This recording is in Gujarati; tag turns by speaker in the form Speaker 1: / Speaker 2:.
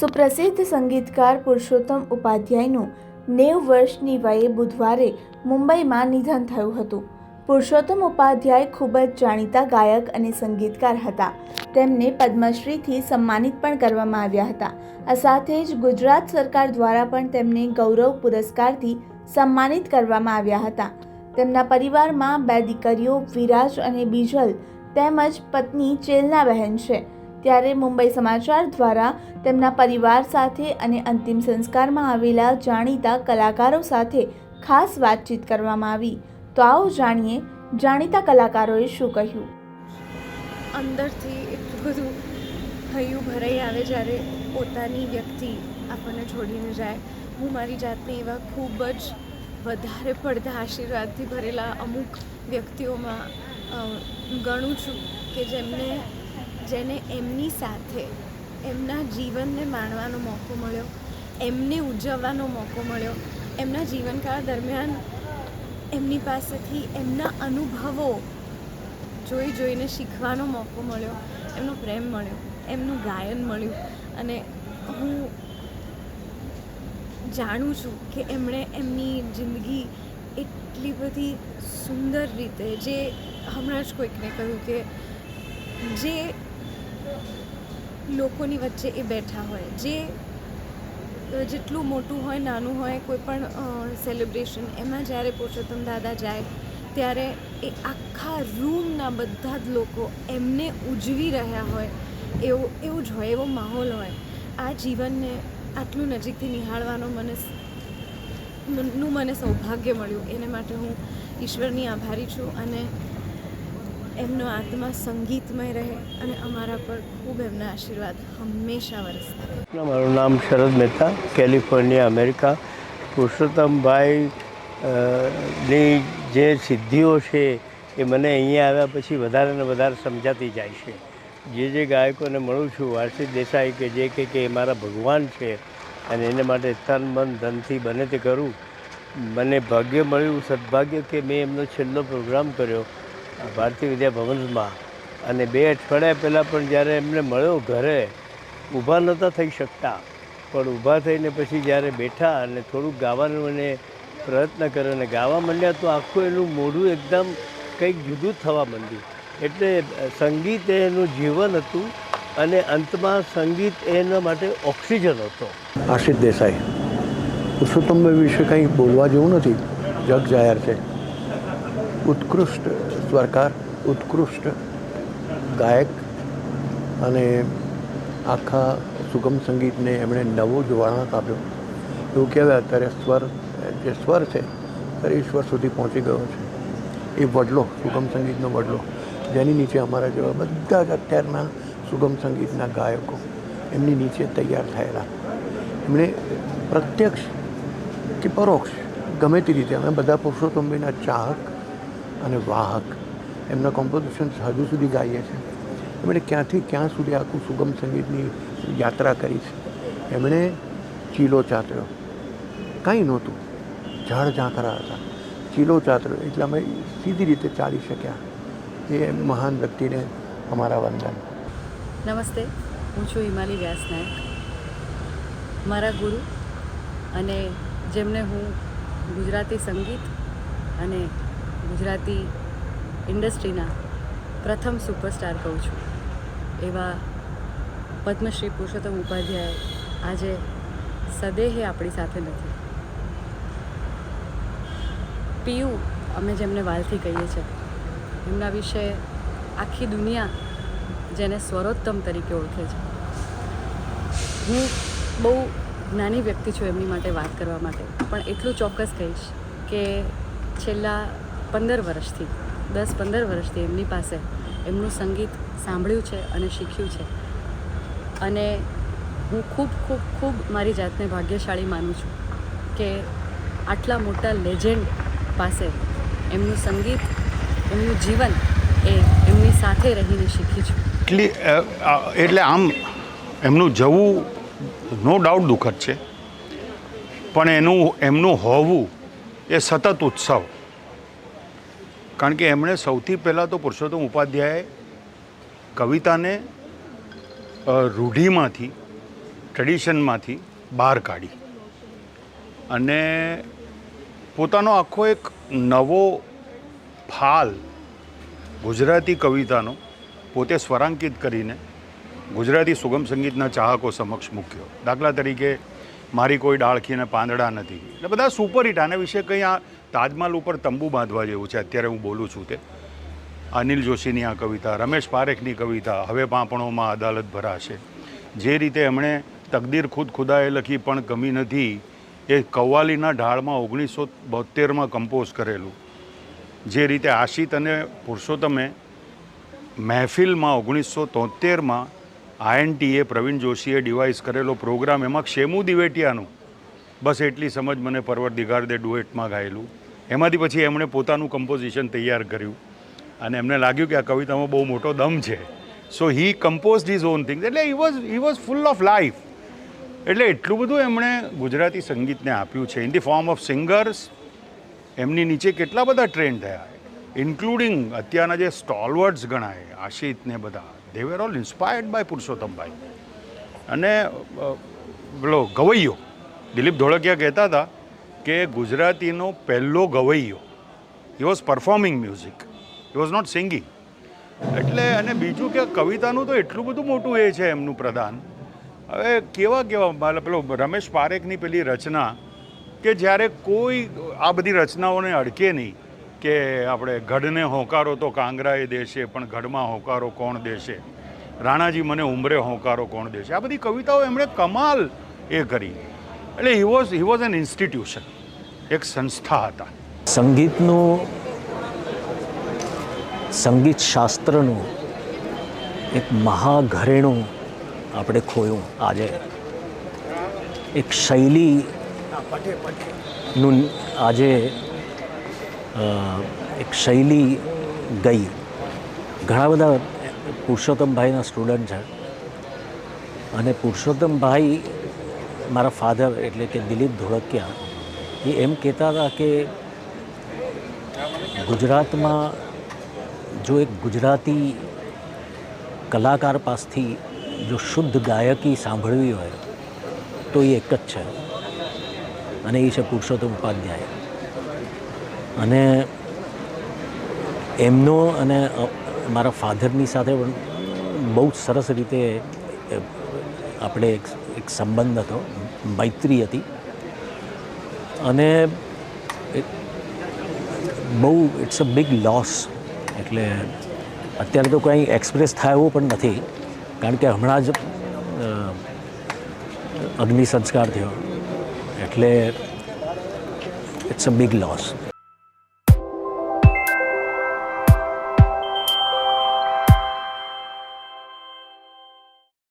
Speaker 1: સુપ્રસિદ્ધ સંગીતકાર પુરુષોત્તમ ઉપાધ્યાયનું નેવ વર્ષની વયે બુધવારે મુંબઈમાં નિધન થયું હતું. પુરુષોત્તમ ઉપાધ્યાય ખૂબ જ જાણીતા ગાયક અને સંગીતકાર હતા. તેમને પદ્મશ્રીથી સન્માનિત પણ કરવામાં આવ્યા હતા. આ સાથે જ ગુજરાત સરકાર દ્વારા પણ તેમને ગૌરવ પુરસ્કારથી સન્માનિત કરવામાં આવ્યા હતા. તેમના પરિવારમાં બે દીકરીઓ, વિરાજ અને બીજલ તેમજ પત્ની ચેલના બહેન છે. ત્યારે મુંબઈ સમાચાર દ્વારા તેમના પરિવાર સાથે અને અંતિમ સંસ્કારમાં આવેલા જાણીતા કલાકારો સાથે ખાસ વાતચીત કરવામાં આવી. તો આવો જાણીએ જાણીતા કલાકારોએ શું કહ્યું?
Speaker 2: અંદરથી એટલું બધું હૈયું ભરાઈ આવે જ્યારે પોતાની વ્યક્તિ આપણને છોડીને જાય. હું મારી જાતને એવા ખૂબ જ વધારે પડતા આશીર્વાદથી ભરેલા અમુક વ્યક્તિઓમાં ગણું છું કે જેમને જેને એમની સાથે એમના જીવનને માણવાનો મોકો મળ્યો, એમને ઉજવવાનો મોકો મળ્યો, એમના જીવનકાળ દરમિયાન એમની પાસેથી એમના અનુભવો જોઈ જોઈને શીખવાનો મોકો મળ્યો, એમનો પ્રેમ મળ્યો, એમનું ગાયન મળ્યું અને હું જાણું છું કે એમણે એમની જિંદગી એટલી બધી સુંદર રીતે, જે હમણાં જ કોઈકને કહ્યું કે જે લોકોની વચ્ચે એ બેઠા હોય. જે જેટલું મોટું હોય, નાનું હોય, કોઈ પણ સેલિબ્રેશન એમાં જ્યારે પુરુષોત્તમ દાદા જાય, ત્યારે એ આખા રૂમના બધા જ લોકો એમને ઉજવી રહ્યા હોય. એવું એવું જ હોય, એવો માહોલ હોય. આ જીવનને આટલું નજીકથી નિહાળવાનો મને નું મને સૌભાગ્ય મળ્યું. એને માટે હું ઈશ્વરની આભારી છું અને એમનો આત્મા સંગીતમય રહે અને અમારા પર ખૂબ એમના આશીર્વાદ હંમેશા વરસતા
Speaker 3: મારું નામ શરદ મહેતા, કેલિફોર્નિયા, અમેરિકા. પુરુષોત્તમભાઈ ની જે સિદ્ધિઓ છે એ મને અહીંયા આવ્યા પછી વધારે ને વધારે સમજાતી જાય છે. જે જે ગાયકોને મળું છું, વાર્ષિક દેસાઈ કે જે કે એ મારા ભગવાન છે અને એને માટે તન, મન, ધનથી બને તે કરું. મને ભાગ્ય મળ્યું, સદભાગ્ય કે મેં એમનો છેલ્લો પ્રોગ્રામ કર્યો. ભારતીય વિદ્યા ભવનમાં. અને બે અઠવાડિયા પહેલાં પણ જ્યારે એમને મળ્યો ઘરે, ઊભા નહોતા થઈ શકતા. પણ ઊભા થઈને પછી જ્યારે બેઠા અને થોડુંક ગાવાનો મને પ્રયત્ન કર્યો અને ગાવા માંડ્યા, તો આખું એનું મોઢું એકદમ કંઈક જુદું થવા માંડ્યું. એટલે સંગીત એ એનું જીવન હતું અને અંતમાં સંગીત એના માટે ઓક્સિજન હતો.
Speaker 4: આશિષ દેસાઈ પુરુષોત્તમ વિશે કંઈ બોલવા જેવું નથી? જગ જાહેર છે. ઉત્કૃષ્ટ સ્વરકાર, ઉત્કૃષ્ટ ગાયક અને આખા સુગમ સંગીતને એમણે નવો જ વળાંક આપ્યો. એવું કહેવાય, અત્યારે સ્વર, જે સ્વર છે ત્યારે ઈશ્વર સુધી પહોંચી ગયો છે. એ વડલો, સુગમ સંગીતનો વડલો. જેની નીચે અમારા જેવા બધા જ અત્યારના સુગમ સંગીતના ગાયકો એમની નીચે તૈયાર થયેલા. એમણે પ્રત્યક્ષ કે પરોક્ષ, ગમે તે રીતે. અમે બધા પુરુષોત્તમભાઈના ચાહક અને વાહક. એમના કોમ્પોઝિશન હજુ સુધી ગાઈએ છીએ એમણે ક્યાંથી ક્યાં સુધી આખું સુગમ સંગીતની યાત્રા કરી છે? એમણે ચીલો ચાતર્યો. કાંઈ નહોતું. ઝાડ ઝાંખરા હતા. ચીલો ચાતર્યો. એટલે અમે સીધી રીતે ચાલી શક્યા એ મહાન વ્યક્તિને અમારા વંદન.
Speaker 5: નમસ્તે. હું છું હિમાલી વ્યાસનાયક. મારા ગુરુ અને જેમને હું ગુજરાતી સંગીત અને ગુજરાતી ઇન્ડસ્ટ્રીના પ્રથમ સુપરસ્ટાર કહું છું. એવા પદ્મશ્રી પુરુષોત્તમ ઉપાધ્યાય આજે સદેહે આપણી સાથે નથી. પીયુ અમે જેમને વાલથી કહીએ છીએ, એમના વિશે આખી દુનિયા જેને સ્વરોત્તમ તરીકે ઓળખે છે. હું બહુ નાની વ્યક્તિ છું એમની માટે વાત કરવા માટે, પણ એટલું ચોક્કસ કહીશ કે છેલ્લા પંદર વર્ષથી, દસ પંદર વર્ષથી એમની પાસે એમનું સંગીત સાંભળ્યું છે અને શીખ્યું છે. અને હું ખૂબ ખૂબ ખૂબ મારી જાતને ભાગ્યશાળી માનું છું કે આટલા મોટા લેજેન્ડ પાસે એમનું સંગીત, એમનું જીવન એ એમની સાથે રહીને શીખી છું.
Speaker 6: એટલી એટલે આમ એમનું જવું નો ડાઉટ દુઃખદ છે. પણ એનું, એમનું હોવું એ સતત ઉત્સવ. કારણ કે એમણે સૌથી પહેલાં તો પુરુષોત્તમ ઉપાધ્યાય કવિતાને રૂઢિમાંથી ટ્રેડિશનમાંથી બહાર કાઢી. અને પોતાનો આખો એક નવો ફાલ ગુજરાતી કવિતાનો પોતે સ્વરાંકિત કરીને ગુજરાતી સુગમ સંગીતના ચાહકો સમક્ષ મૂક્યો. દાખલા તરીકે, મારી કોઈ ડાળખી અને પાંદડા નથી. એટલે બધા સુપરહિટ આના વિશે કંઈ આ તાજમહાલ ઉપર તંબુ બાંધવા જેવું છે. અત્યારે હું બોલું છું તે. અનિલ જોશીની આ કવિતા, રમેશ પારેખની કવિતા, હવે પાંપણોમાં અદાલત ભરાશે. જે રીતે એમણે તકદીર ખુદ ખુદાએ લખી પણ ગમી નથી, એ કવ્વાલીના ઢાળમાં ઓગણીસો બોતેરમાં કમ્પોઝ કરેલું. જે રીતે આશિત અને પુરુષોત્તમે મહેફિલમાં ઓગણીસો તોતેરમાં આઈએનટીએ પ્રવીણ જોશીએ ડિવાઇસ કરેલો પ્રોગ્રામ એમાં ક્ષેમુ દિવેટિયાનું. બસ એટલી સમજ મને પરવર દિગાર દે ડુએટમાં ગાયેલું. એમાંથી પછી એમણે પોતાનું કમ્પોઝિશન તૈયાર કર્યું. અને એમને લાગ્યું કે આ કવિતામાં બહુ મોટો દમ છે. So he compose his own things એટલે he was he was full of life એટલે એટલું બધું એમણે ગુજરાતી સંગીતને આપ્યું છે. In the form of singers એમની નીચે કેટલા બધા ટ્રેન્ડ થયા ઇન્ક્લુડિંગ અત્યારના જે સ્ટોલવર્ડ્સ ગણાય, આશિત ને બધા they were all inspired by Purushottambhai અને પેલો ગવૈયો, દિલીપ ધોળકિયા કહેતા હતા કે ગુજરાતીનો પહેલો ગવૈયો. He was performing music he was not singing એટલે અને બીજું કે કવિતાનું તો એટલું બધું મોટું એ છે એમનું પ્રદાન. હવે કેવા કેવા પેલો રમેશ પારેખની પેલી રચના કે જ્યારે કોઈ આ બધી રચનાઓને અડકે નહીં કે આપણે ગઢને હોંકારો તો કાંગરાએ દેશે, પણ ગઢમાં હોંકારો કોણ દેશે? રાણાજી મને ઉમરે હોંકારો કોણ દેશે? આ બધી કવિતાઓ એમણે કમાલ એ કરી. એટલે he was he was an institution એક સંસ્થા હતા.
Speaker 7: સંગીતનું સંગીત શાસ્ત્રનું એક મહાઘરેણું આપણે ખોયું આજે. એક શૈલી નું આજે એક શૈલી ગઈ. ઘણા બધા પુરુષોત્તમભાઈના સ્ટુડન્ટ છે. અને પુરુષોત્તમભાઈ મારા ફાધર એટલે કે દિલીપ ધોળકિયા એ એમ કહેતા હતા કે ગુજરાતમાં જો એક ગુજરાતી કલાકાર પાસથી જો શુદ્ધ ગાયકી સાંભળવી હોય, તો એ એક જ છે. અને એ છે પુરુષોત્તમ ઉપાધ્યાય. અને એમનો અને મારા ફાધરની સાથે પણ બહુ સરસ રીતે આપણે એક સંબંધ હતો, મૈત્રી હતી. અને બહુ ઇટ્સ અ બિગ લોસ એટલે અત્યારે તો કંઈ એક્સપ્રેસ થાય એવું પણ નથી. કારણ કે હમણાં જ અગ્નિ સંસ્કાર થયો. એટલે ઇટ્સ અ બિગ લોસ